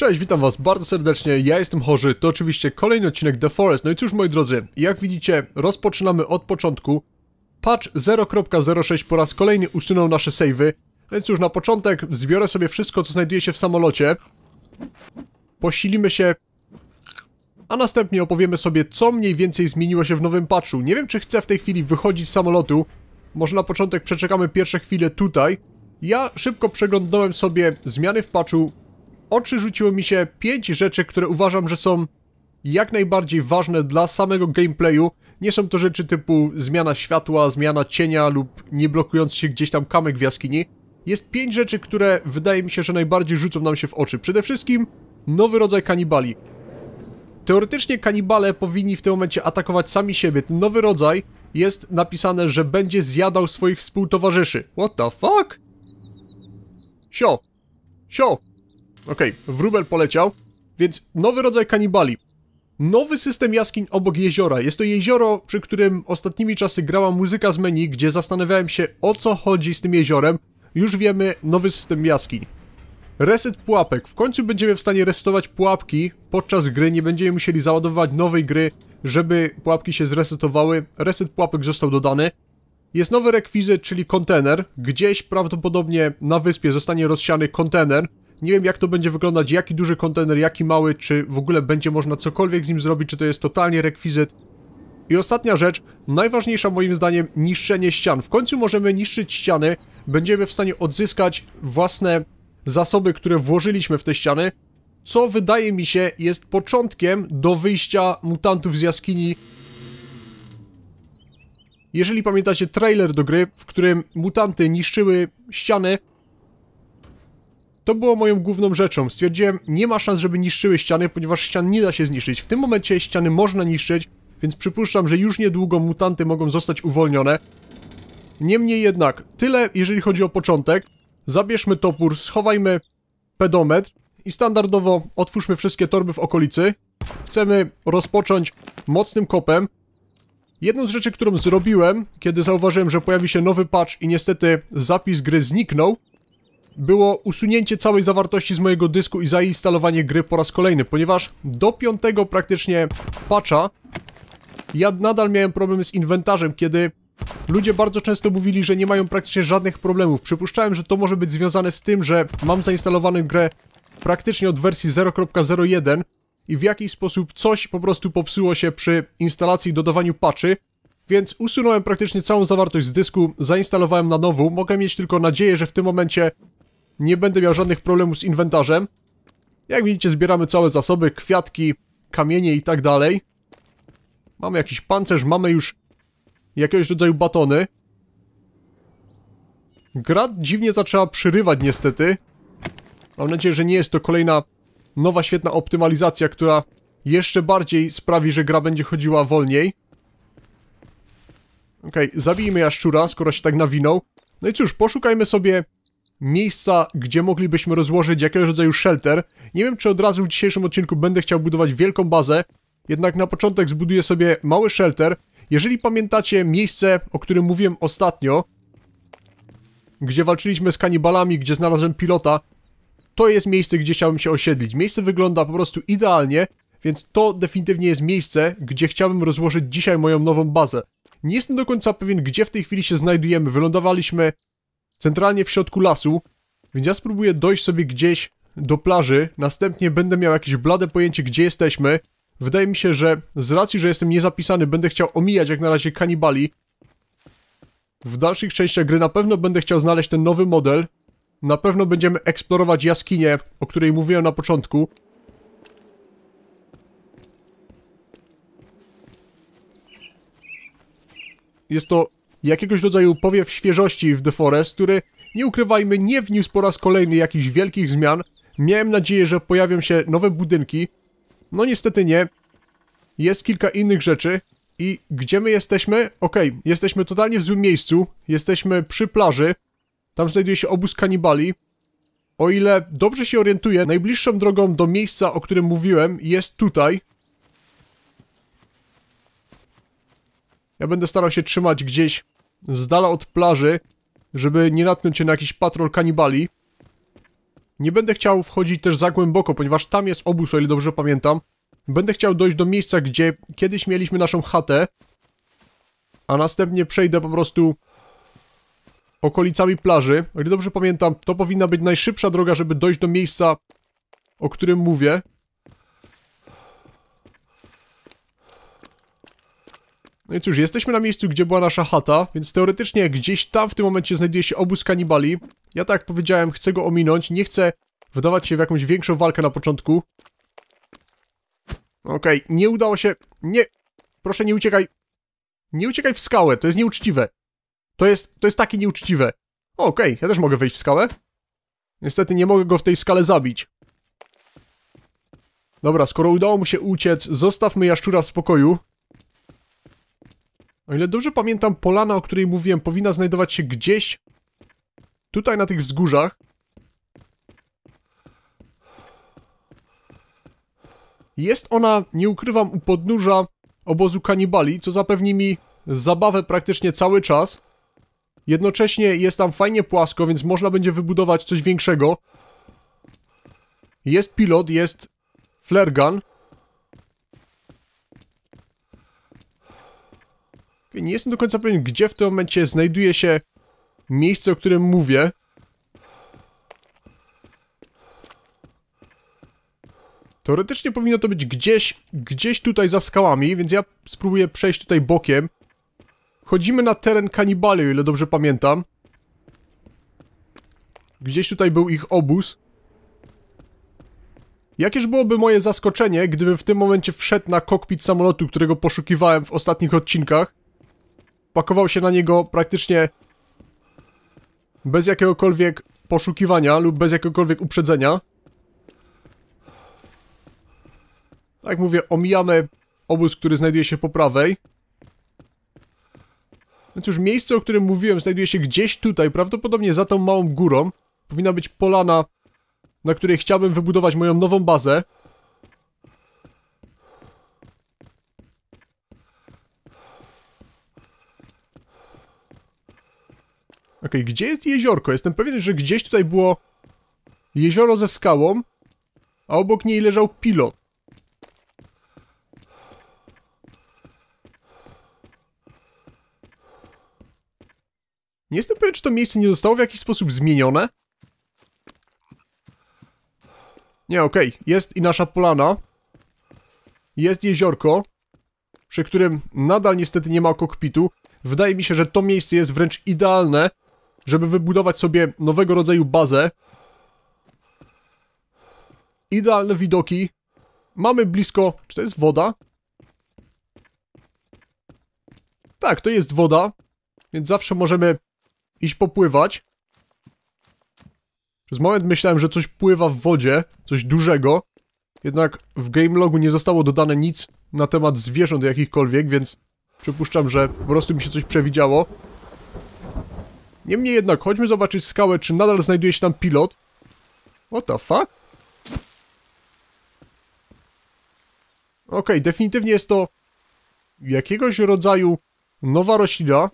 Cześć, witam was bardzo serdecznie, ja jestem Chorzy, to oczywiście kolejny odcinek The Forest. No i cóż moi drodzy, jak widzicie, rozpoczynamy od początku. Patch 0.06 po raz kolejny usunął nasze savey, więc już na początek zbiorę sobie wszystko, co znajduje się w samolocie. Posilimy się, a następnie opowiemy sobie, co mniej więcej zmieniło się w nowym patchu. Nie wiem, czy chcę w tej chwili wychodzić z samolotu, może na początek przeczekamy pierwsze chwile tutaj. Ja szybko przeglądałem sobie zmiany w patchu, oczy rzuciło mi się 5 rzeczy, które uważam, że są jak najbardziej ważne dla samego gameplayu. Nie są to rzeczy typu zmiana światła, zmiana cienia lub nie blokujący się gdzieś tam kamek w jaskini. Jest 5 rzeczy, które wydaje mi się, że najbardziej rzucą nam się w oczy. Przede wszystkim nowy rodzaj kanibali. Teoretycznie kanibale powinni w tym momencie atakować sami siebie. Ten nowy rodzaj jest napisane, że będzie zjadał swoich współtowarzyszy. What the fuck? Sio. Sio. Okej, okay, wróbel poleciał. Więc nowy rodzaj kanibali. Nowy system jaskiń obok jeziora. Jest to jezioro, przy którym ostatnimi czasy grała muzyka z menu, gdzie zastanawiałem się o co chodzi z tym jeziorem. Już wiemy, nowy system jaskiń. Reset pułapek. W końcu będziemy w stanie resetować pułapki podczas gry, nie będziemy musieli załadowywać nowej gry, żeby pułapki się zresetowały. Reset pułapek został dodany. Jest nowy rekwizyt, czyli kontener. Gdzieś prawdopodobnie na wyspie zostanie rozsiany kontener. Nie wiem jak to będzie wyglądać, jaki duży kontener, jaki mały, czy w ogóle będzie można cokolwiek z nim zrobić, czy to jest totalnie rekwizyt. I ostatnia rzecz, najważniejsza moim zdaniem, niszczenie ścian. W końcu możemy niszczyć ściany, będziemy w stanie odzyskać własne zasoby, które włożyliśmy w te ściany, co wydaje mi się jest początkiem do wyjścia mutantów z jaskini. Jeżeli pamiętacie trailer do gry, w którym mutanty niszczyły ściany, to było moją główną rzeczą. Stwierdziłem, nie ma szans, żeby niszczyły ściany, ponieważ ścian nie da się zniszczyć. W tym momencie ściany można niszczyć, więc przypuszczam, że już niedługo mutanty mogą zostać uwolnione. Niemniej jednak, tyle jeżeli chodzi o początek. Zabierzmy topór, schowajmy pedometr i standardowo otwórzmy wszystkie torby w okolicy. Chcemy rozpocząć mocnym kopem. Jedną z rzeczy, którą zrobiłem, kiedy zauważyłem, że pojawi się nowy patch i niestety zapis gry zniknął, było usunięcie całej zawartości z mojego dysku i zainstalowanie gry po raz kolejny, ponieważ do piątego praktycznie patcha ja nadal miałem problem z inwentarzem, kiedy Ludzie bardzo często mówili, że nie mają praktycznie żadnych problemów. Przypuszczałem, że to może być związane z tym, że mam zainstalowaną grę praktycznie od wersji 0.01 i w jakiś sposób coś po prostu popsuło się przy instalacji i dodawaniu patchy, więc usunąłem praktycznie całą zawartość z dysku, zainstalowałem na nowo. Mogę mieć tylko nadzieję, że w tym momencie nie będę miał żadnych problemów z inwentarzem. Jak widzicie, zbieramy całe zasoby, kwiatki, kamienie i tak dalej. Mamy jakiś pancerz, mamy już jakiegoś rodzaju batony. Gra dziwnie zaczęła przyrywać niestety. Mam nadzieję, że nie jest to kolejna nowa świetna optymalizacja, która jeszcze bardziej sprawi, że gra będzie chodziła wolniej. Okej, okay, zabijmy jaszczura, skoro się tak nawinął. No i cóż, poszukajmy sobie miejsca, gdzie moglibyśmy rozłożyć jakiegoś rodzaju shelter. Nie wiem, czy od razu w dzisiejszym odcinku będę chciał budować wielką bazę, jednak na początek zbuduję sobie mały shelter. Jeżeli pamiętacie miejsce, o którym mówiłem ostatnio, gdzie walczyliśmy z kanibalami, gdzie znalazłem pilota, to jest miejsce, gdzie chciałbym się osiedlić. Miejsce wygląda po prostu idealnie, więc to definitywnie jest miejsce, gdzie chciałbym rozłożyć dzisiaj moją nową bazę. Nie jestem do końca pewien, gdzie w tej chwili się znajdujemy. Wylądowaliśmy centralnie w środku lasu, więc ja spróbuję dojść sobie gdzieś do plaży, następnie będę miał jakieś blade pojęcie, gdzie jesteśmy, Wydaje mi się, że z racji, że jestem niezapisany, będę chciał omijać jak na razie kanibali. W dalszych częściach gry na pewno będę chciał znaleźć ten nowy model. Na pewno będziemy eksplorować jaskinię, o której mówiłem na początku. Jest to jakiegoś rodzaju powiew świeżości w The Forest, który, nie ukrywajmy, nie wniósł po raz kolejny jakichś wielkich zmian. Miałem nadzieję, że pojawią się nowe budynki, no niestety nie. Jest kilka innych rzeczy. I gdzie my jesteśmy? Okej, okay, jesteśmy totalnie w złym miejscu. Jesteśmy przy plaży. Tam znajduje się obóz kanibali. O ile dobrze się orientuję, najbliższą drogą do miejsca, o którym mówiłem, jest tutaj. Ja będę starał się trzymać gdzieś z dala od plaży, żeby nie natknąć się na jakiś patrol kanibali. Nie będę chciał wchodzić też za głęboko, ponieważ tam jest obóz, o ile dobrze pamiętam. Będę chciał dojść do miejsca, gdzie kiedyś mieliśmy naszą chatę, a następnie przejdę po prostu okolicami plaży. O ile dobrze pamiętam, to powinna być najszybsza droga, żeby dojść do miejsca, o którym mówię. No i cóż, jesteśmy na miejscu, gdzie była nasza chata, więc teoretycznie gdzieś tam w tym momencie znajduje się obóz kanibali. Ja tak jak powiedziałem, chcę go ominąć, nie chcę wdawać się w jakąś większą walkę na początku. Okej, okay, nie udało się... Nie... Proszę, nie uciekaj. Nie uciekaj w skałę, to jest nieuczciwe. To jest... to jest takie nieuczciwe. Okej, okay, ja też mogę wejść w skałę. Niestety nie mogę go w tej skale zabić. Dobra, skoro udało mu się uciec, zostawmy jaszczura w spokoju. O ile dobrze pamiętam, polana, o której mówiłem, powinna znajdować się gdzieś tutaj na tych wzgórzach. Jest ona, nie ukrywam, u podnóża obozu kanibali, co zapewni mi zabawę praktycznie cały czas. Jednocześnie jest tam fajnie płasko, więc można będzie wybudować coś większego. Jest pilot, jest flare gun. Nie jestem do końca pewien, gdzie w tym momencie znajduje się miejsce, o którym mówię. Teoretycznie powinno to być gdzieś, gdzieś tutaj za skałami, więc ja spróbuję przejść tutaj bokiem. Chodzimy na teren kanibali, o ile dobrze pamiętam. Gdzieś tutaj był ich obóz. Jakież byłoby moje zaskoczenie, gdybym w tym momencie wszedł na kokpit samolotu, którego poszukiwałem w ostatnich odcinkach pakował się na niego praktycznie bez jakiegokolwiek poszukiwania lub bez jakiegokolwiek uprzedzenia. Tak jak mówię, omijamy obóz, który znajduje się po prawej. Więc już miejsce, o którym mówiłem, znajduje się gdzieś tutaj, prawdopodobnie za tą małą górą. Powinna być polana, na której chciałbym wybudować moją nową bazę. Okay, gdzie jest jeziorko? Jestem pewien, że gdzieś tutaj było jezioro ze skałą, a obok niej leżał pilot. Nie jestem pewien, czy to miejsce nie zostało w jakiś sposób zmienione. Nie, okej. Okay. Jest i nasza polana. Jest jeziorko, przy którym nadal niestety nie ma kokpitu. Wydaje mi się, że to miejsce jest wręcz idealne żeby wybudować sobie nowego rodzaju bazę. Idealne widoki. Mamy blisko... Czy to jest woda? Tak, to jest woda. Więc zawsze możemy iść popływać. Przez moment myślałem, że coś pływa w wodzie. Coś dużego. Jednak w game logu nie zostało dodane nic na temat zwierząt jakichkolwiek, więc przypuszczam, że po prostu mi się coś przewidziało. Niemniej jednak, chodźmy zobaczyć skałę, czy nadal znajduje się tam pilot. What the fuck? Okej, okay, definitywnie jest to jakiegoś rodzaju nowa roślina.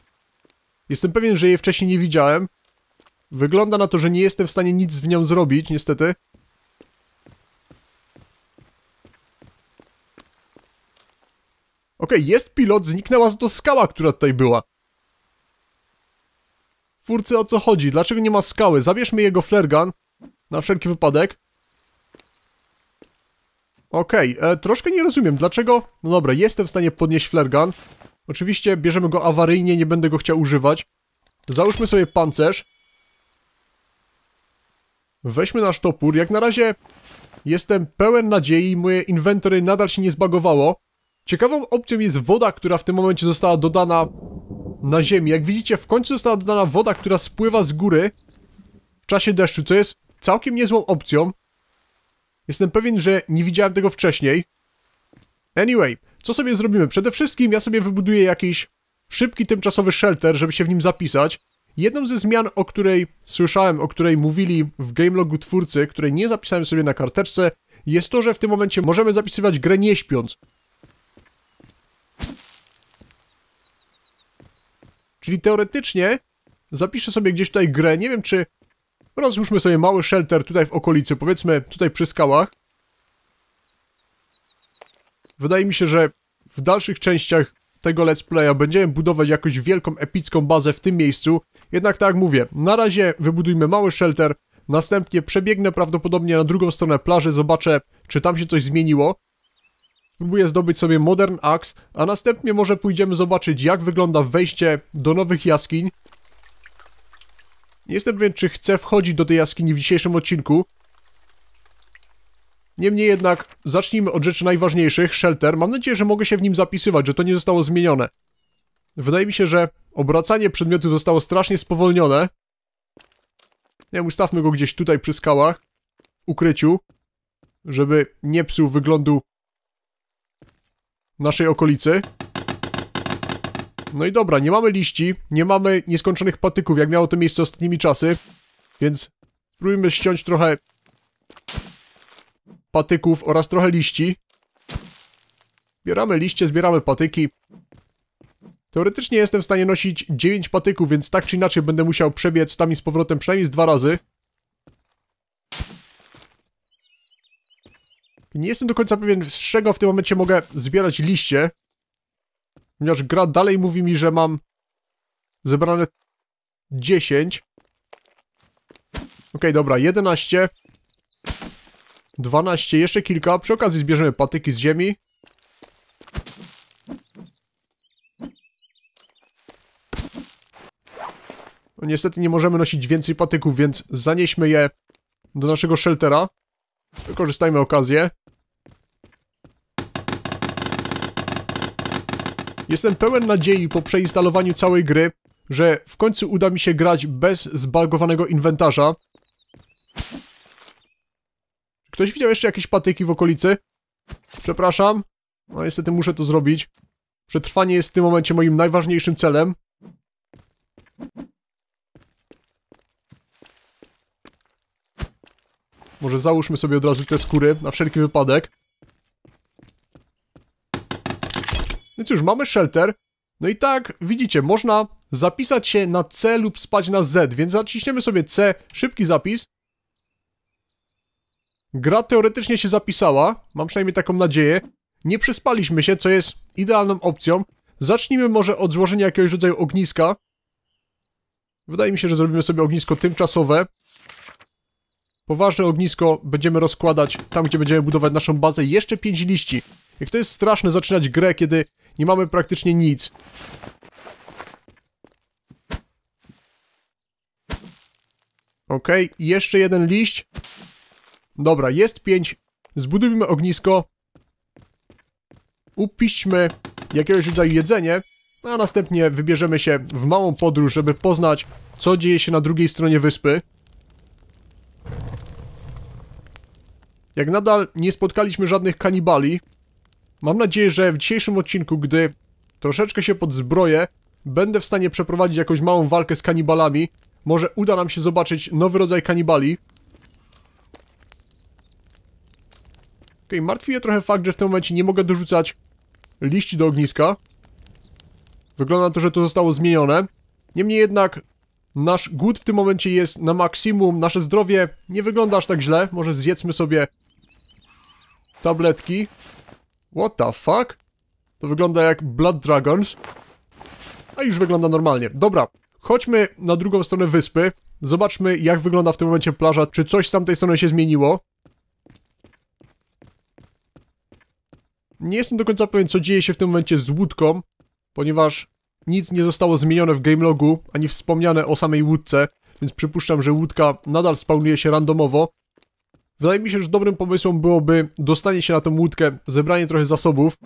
Jestem pewien, że jej wcześniej nie widziałem. Wygląda na to, że nie jestem w stanie nic z nią zrobić, niestety. Okej, okay, jest pilot, zniknęła z to skała, która tutaj była. Twórcy o co chodzi? Dlaczego nie ma skały? Zabierzmy jego flergan. Na wszelki wypadek. Okej, okay, e, troszkę nie rozumiem. Dlaczego? No dobra, jestem w stanie podnieść flergan. Oczywiście bierzemy go awaryjnie, nie będę go chciał używać. Załóżmy sobie pancerz. Weźmy nasz topór. Jak na razie jestem pełen nadziei, moje inwentory nadal się nie zbagowało. Ciekawą opcją jest woda, która w tym momencie została dodana na ziemi. Jak widzicie, w końcu została dodana woda, która spływa z góry w czasie deszczu, co jest całkiem niezłą opcją. Jestem pewien, że nie widziałem tego wcześniej. Anyway, co sobie zrobimy? Przede wszystkim ja sobie wybuduję jakiś szybki, tymczasowy shelter, żeby się w nim zapisać. Jedną ze zmian, o której słyszałem, o której mówili w gamelogu twórcy, której nie zapisałem sobie na karteczce, jest to, że w tym momencie możemy zapisywać grę nie śpiąc. Czyli teoretycznie zapiszę sobie gdzieś tutaj grę, nie wiem czy Rozłóżmy sobie mały shelter tutaj w okolicy, powiedzmy tutaj przy skałach. Wydaje mi się, że w dalszych częściach tego let's playa będziemy budować jakąś wielką, epicką bazę w tym miejscu. Jednak tak jak mówię, na razie wybudujmy mały shelter, następnie przebiegnę prawdopodobnie na drugą stronę plaży, zobaczę, czy tam się coś zmieniło. Spróbuję zdobyć sobie Modern Axe, a następnie może pójdziemy zobaczyć, jak wygląda wejście do nowych jaskiń. Nie jestem pewien, czy chcę wchodzić do tej jaskini w dzisiejszym odcinku. Niemniej jednak, zacznijmy od rzeczy najważniejszych, shelter. Mam nadzieję, że mogę się w nim zapisywać, że to nie zostało zmienione. Wydaje mi się, że obracanie przedmiotu zostało strasznie spowolnione. Nie wiem, ustawmy go gdzieś tutaj przy skałach, w ukryciu, żeby nie psuł wyglądu naszej okolicy. No i dobra, nie mamy liści, nie mamy nieskończonych patyków, jak miało to miejsce ostatnimi czasy, więc spróbujmy ściąć trochę patyków oraz trochę liści. Zbieramy liście, zbieramy patyki. Teoretycznie jestem w stanie nosić 9 patyków, więc tak czy inaczej będę musiał przebiec tam i z powrotem przynajmniej z dwa razy. Nie jestem do końca pewien, z czego w tym momencie mogę zbierać liście. Ponieważ gra dalej mówi mi, że mam zebrane 10. Ok, dobra, 11. 12, jeszcze kilka. Przy okazji zbierzemy patyki z ziemi. No, niestety nie możemy nosić więcej patyków, więc zanieśmy je do naszego sheltera. Wykorzystajmy okazję. Jestem pełen nadziei po przeinstalowaniu całej gry, że w końcu uda mi się grać bez zbagowanego inwentarza. Ktoś widział jeszcze jakieś patyki w okolicy? Przepraszam. No niestety muszę to zrobić. Przetrwanie jest w tym momencie moim najważniejszym celem. Może załóżmy sobie od razu te skóry, na wszelki wypadek. No cóż, mamy shelter. No i tak, widzicie, można zapisać się na C lub spać na Z, więc zaciśniemy sobie C, szybki zapis. Gra teoretycznie się zapisała, mam przynajmniej taką nadzieję. Nie przespaliśmy się, co jest idealną opcją. Zacznijmy może od złożenia jakiegoś rodzaju ogniska. Wydaje mi się, że zrobimy sobie ognisko tymczasowe. Poważne ognisko będziemy rozkładać tam, gdzie będziemy budować naszą bazę. Jeszcze 5 liści. Jak to jest straszne zaczynać grę, kiedy nie mamy praktycznie nic. Okay, jeszcze jeden liść. Dobra, jest pięć. Zbudujmy ognisko. Upiśćmy jakiegoś rodzaju jedzenie, a następnie wybierzemy się w małą podróż, żeby poznać, co dzieje się na drugiej stronie wyspy. Jak nadal nie spotkaliśmy żadnych kanibali, mam nadzieję, że w dzisiejszym odcinku, gdy troszeczkę się podzbroję, będę w stanie przeprowadzić jakąś małą walkę z kanibalami. Może uda nam się zobaczyć nowy rodzaj kanibali. Okej, okay, martwi mnie trochę fakt, że w tym momencie nie mogę dorzucać liści do ogniska. Wygląda na to, że to zostało zmienione. Niemniej jednak nasz głód w tym momencie jest na maksimum, nasze zdrowie nie wygląda aż tak źle. Może zjedzmy sobie tabletki. What the fuck? To wygląda jak Blood Dragons. A już wygląda normalnie. Dobra, chodźmy na drugą stronę wyspy. Zobaczmy jak wygląda w tym momencie plaża, czy coś z tamtej strony się zmieniło. Nie jestem do końca pewien, co dzieje się w tym momencie z łódką, ponieważ nic nie zostało zmienione w gamelogu, ani wspomniane o samej łódce, więc przypuszczam, że łódka nadal spawnuje się randomowo. Wydaje mi się, że dobrym pomysłem byłoby dostanie się na tą łódkę, zebranie trochę zasobów.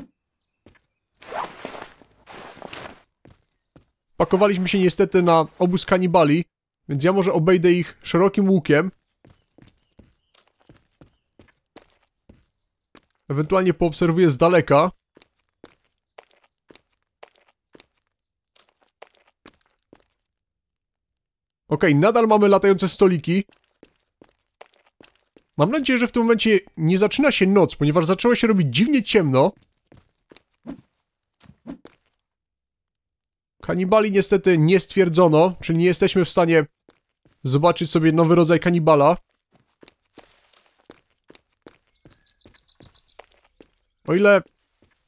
Pakowaliśmy się niestety na obóz kanibali, więc ja może obejdę ich szerokim łukiem. Ewentualnie poobserwuję z daleka. Ok, nadal mamy latające stoliki. Mam nadzieję, że w tym momencie nie zaczyna się noc, ponieważ zaczęło się robić dziwnie ciemno. Kanibali niestety nie stwierdzono, czyli nie jesteśmy w stanie zobaczyć sobie nowy rodzaj kanibala. O ile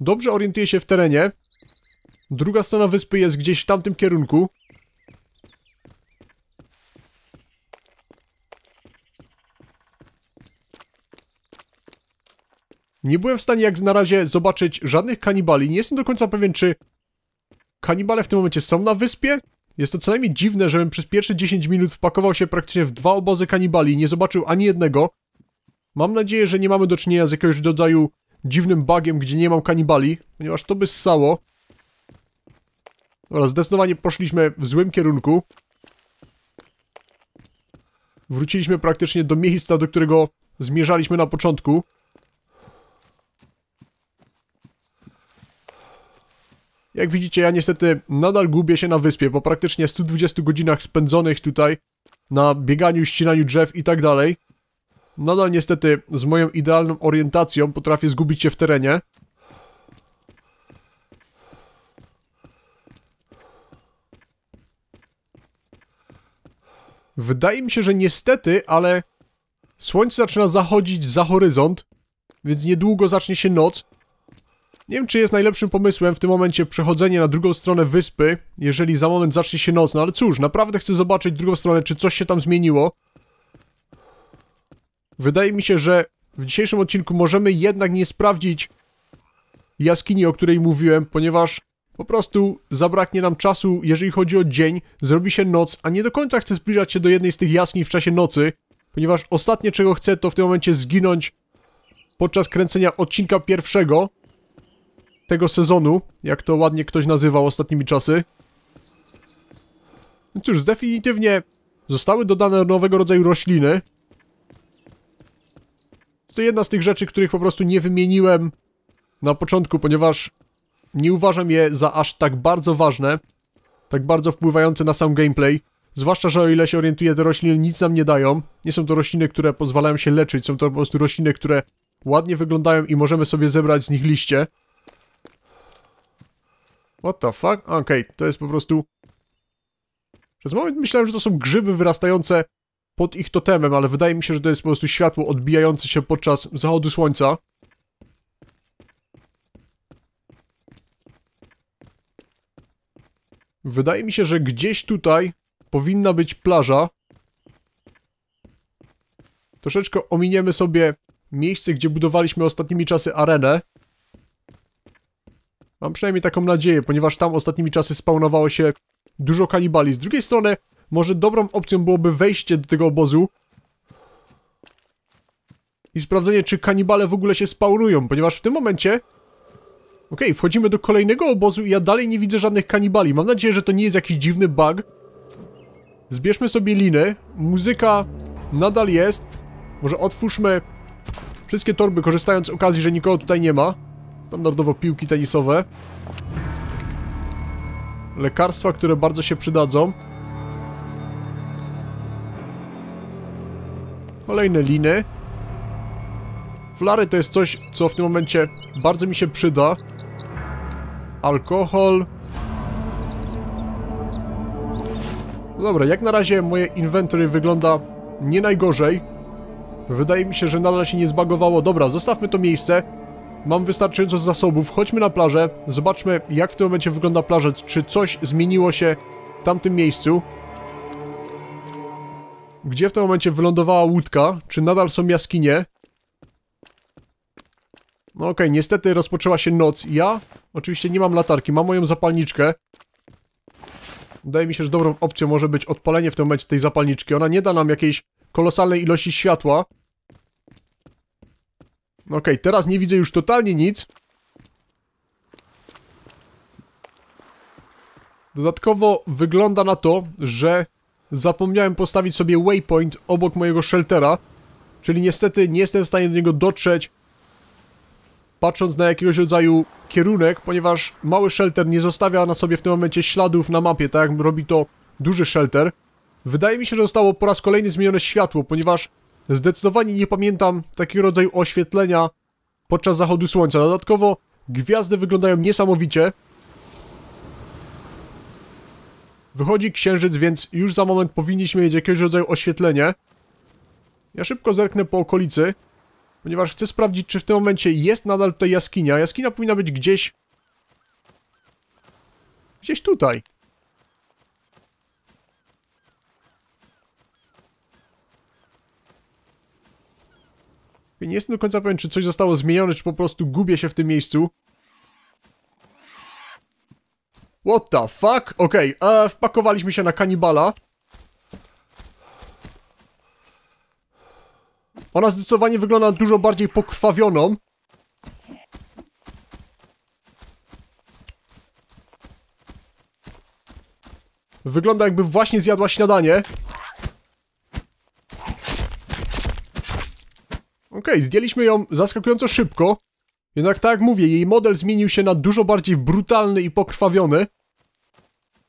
dobrze orientuję się w terenie, druga strona wyspy jest gdzieś w tamtym kierunku. Nie byłem w stanie jak na razie zobaczyć żadnych kanibali. Nie jestem do końca pewien, czy kanibale w tym momencie są na wyspie? Jest to co najmniej dziwne, żebym przez pierwsze 10 minut wpakował się praktycznie w dwa obozy kanibali nie zobaczył ani jednego. Mam nadzieję, że nie mamy do czynienia z jakiegoś rodzaju dziwnym bugiem, gdzie nie mam kanibali, ponieważ to by ssało. Dobra, zdecydowanie poszliśmy w złym kierunku. Wróciliśmy praktycznie do miejsca, do którego zmierzaliśmy na początku. Jak widzicie, ja niestety nadal gubię się na wyspie, po praktycznie 120 godzinach spędzonych tutaj na bieganiu, ścinaniu drzew i tak dalej. Nadal niestety z moją idealną orientacją potrafię zgubić się w terenie. Wydaje mi się, że niestety, ale słońce zaczyna zachodzić za horyzont, więc niedługo zacznie się noc. Nie wiem, czy jest najlepszym pomysłem w tym momencie przechodzenie na drugą stronę wyspy, jeżeli za moment zacznie się noc, no ale cóż, naprawdę chcę zobaczyć drugą stronę, czy coś się tam zmieniło. Wydaje mi się, że w dzisiejszym odcinku możemy jednak nie sprawdzić jaskini, o której mówiłem, ponieważ po prostu zabraknie nam czasu, jeżeli chodzi o dzień, zrobi się noc, a nie do końca chcę zbliżać się do jednej z tych jaskiń w czasie nocy, ponieważ ostatnie czego chcę to w tym momencie zginąć podczas kręcenia odcinka pierwszego tego sezonu, jak to ładnie ktoś nazywał ostatnimi czasy. No cóż, definitywnie zostały dodane nowego rodzaju rośliny, to jedna z tych rzeczy, których po prostu nie wymieniłem na początku, ponieważ nie uważam je za aż tak bardzo ważne, tak bardzo wpływające na sam gameplay. Zwłaszcza, że o ile się orientuję, te rośliny nic nam nie dają. Nie są to rośliny, które pozwalają się leczyć, są to po prostu rośliny, które ładnie wyglądają i możemy sobie zebrać z nich liście. What the fuck? Okej, okay, to jest po prostu... Przez moment myślałem, że to są grzyby wyrastające pod ich totemem, ale wydaje mi się, że to jest po prostu światło odbijające się podczas zachodu słońca. Wydaje mi się, że gdzieś tutaj powinna być plaża. Troszeczkę ominiemy sobie miejsce, gdzie budowaliśmy ostatnimi czasy arenę. Mam przynajmniej taką nadzieję, ponieważ tam ostatnimi czasy spawnowało się dużo kanibali. Z drugiej strony może dobrą opcją byłoby wejście do tego obozu i sprawdzenie, czy kanibale w ogóle się spawnują, ponieważ w tym momencie Okej, okay, wchodzimy do kolejnego obozu i ja dalej nie widzę żadnych kanibali. Mam nadzieję, że to nie jest jakiś dziwny bug. Zbierzmy sobie liny. Muzyka nadal jest. Może otwórzmy wszystkie torby, korzystając z okazji, że nikogo tutaj nie ma. Standardowo piłki tenisowe. Lekarstwa, które bardzo się przydadzą. Kolejne liny. Flary to jest coś, co w tym momencie bardzo mi się przyda. Alkohol. Dobra, jak na razie moje inventory wygląda nie najgorzej. Wydaje mi się, że nadal się nie zbagowało. Dobra, zostawmy to miejsce. Mam wystarczająco zasobów. Chodźmy na plażę. Zobaczmy, jak w tym momencie wygląda plaża. Czy coś zmieniło się w tamtym miejscu. Gdzie w tym momencie wylądowała łódka? Czy nadal są jaskinie? No okej, okay, niestety rozpoczęła się noc. Ja oczywiście nie mam latarki, mam moją zapalniczkę. Wydaje mi się, że dobrą opcją może być odpalenie w tym momencie tej zapalniczki. Ona nie da nam jakiejś kolosalnej ilości światła. Okej, okay, teraz nie widzę już totalnie nic. Dodatkowo wygląda na to, że zapomniałem postawić sobie waypoint obok mojego sheltera, czyli niestety nie jestem w stanie do niego dotrzeć patrząc na jakiegoś rodzaju kierunek, ponieważ mały shelter nie zostawia na sobie w tym momencie śladów na mapie, tak jak robi to duży shelter. Wydaje mi się, że zostało po raz kolejny zmienione światło, ponieważ zdecydowanie nie pamiętam takiego rodzaju oświetlenia podczas zachodu słońca. Dodatkowo gwiazdy wyglądają niesamowicie. Wychodzi księżyc, więc już za moment powinniśmy mieć jakiegoś rodzaju oświetlenie. Ja szybko zerknę po okolicy, ponieważ chcę sprawdzić, czy w tym momencie jest nadal tutaj jaskinia. Jaskinia powinna być gdzieś... Gdzieś tutaj. Nie jestem do końca pewien, czy coś zostało zmienione, czy po prostu gubię się w tym miejscu. What the fuck? Okej, okay, wpakowaliśmy się na kanibala. Ona zdecydowanie wygląda dużo bardziej pokrwawioną. Wygląda jakby właśnie zjadła śniadanie. Okej, okay, zdjęliśmy ją zaskakująco szybko. Jednak tak jak mówię, jej model zmienił się na dużo bardziej brutalny i pokrwawiony.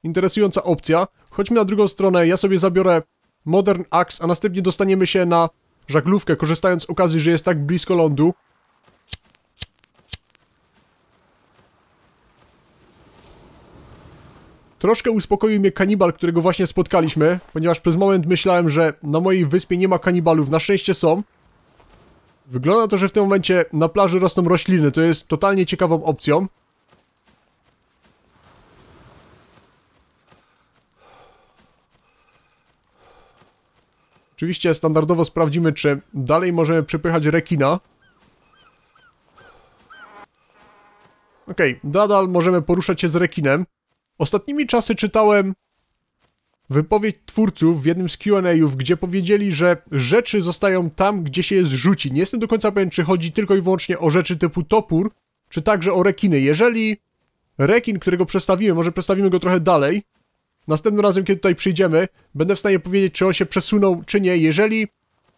Interesująca opcja. Chodźmy na drugą stronę, ja sobie zabiorę Modern Axe, a następnie dostaniemy się na żaglówkę, korzystając z okazji, że jest tak blisko lądu. Troszkę uspokoił mnie kanibal, którego właśnie spotkaliśmy, ponieważ przez moment myślałem, że na mojej wyspie nie ma kanibalów, na szczęście są. Wygląda to, że w tym momencie na plaży rosną rośliny, to jest totalnie ciekawą opcją. Oczywiście standardowo sprawdzimy, czy dalej możemy przepychać rekina. Okej, okay, nadal możemy poruszać się z rekinem. Ostatnimi czasy czytałem wypowiedź twórców w jednym z Q&A'ów, gdzie powiedzieli, że rzeczy zostają tam, gdzie się je zrzuci. Nie jestem do końca pewien, czy chodzi tylko i wyłącznie o rzeczy typu topór, czy także o rekiny. Jeżeli rekin, którego przestawimy, może przestawimy go trochę dalej, następnym razem, kiedy tutaj przyjdziemy, będę w stanie powiedzieć, czy on się przesunął, czy nie. Jeżeli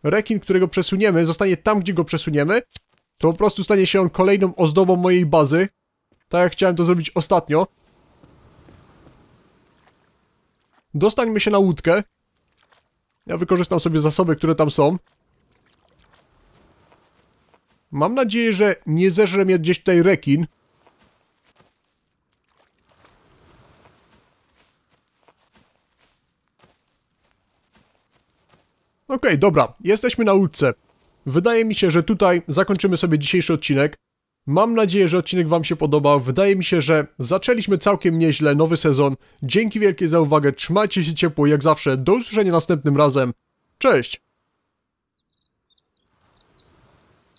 rekin, którego przesuniemy, zostanie tam, gdzie go przesuniemy, to po prostu stanie się on kolejną ozdobą mojej bazy, tak jak chciałem to zrobić ostatnio. Dostańmy się na łódkę. Ja wykorzystam sobie zasoby, które tam są. Mam nadzieję, że nie zeżre mnie gdzieś tutaj rekin. Okej, okay, dobra, jesteśmy na łódce. Wydaje mi się, że tutaj zakończymy sobie dzisiejszy odcinek. Mam nadzieję, że odcinek Wam się podobał. Wydaje mi się, że zaczęliśmy całkiem nieźle nowy sezon. Dzięki wielkie za uwagę, trzymajcie się ciepło jak zawsze. Do usłyszenia następnym razem. Cześć!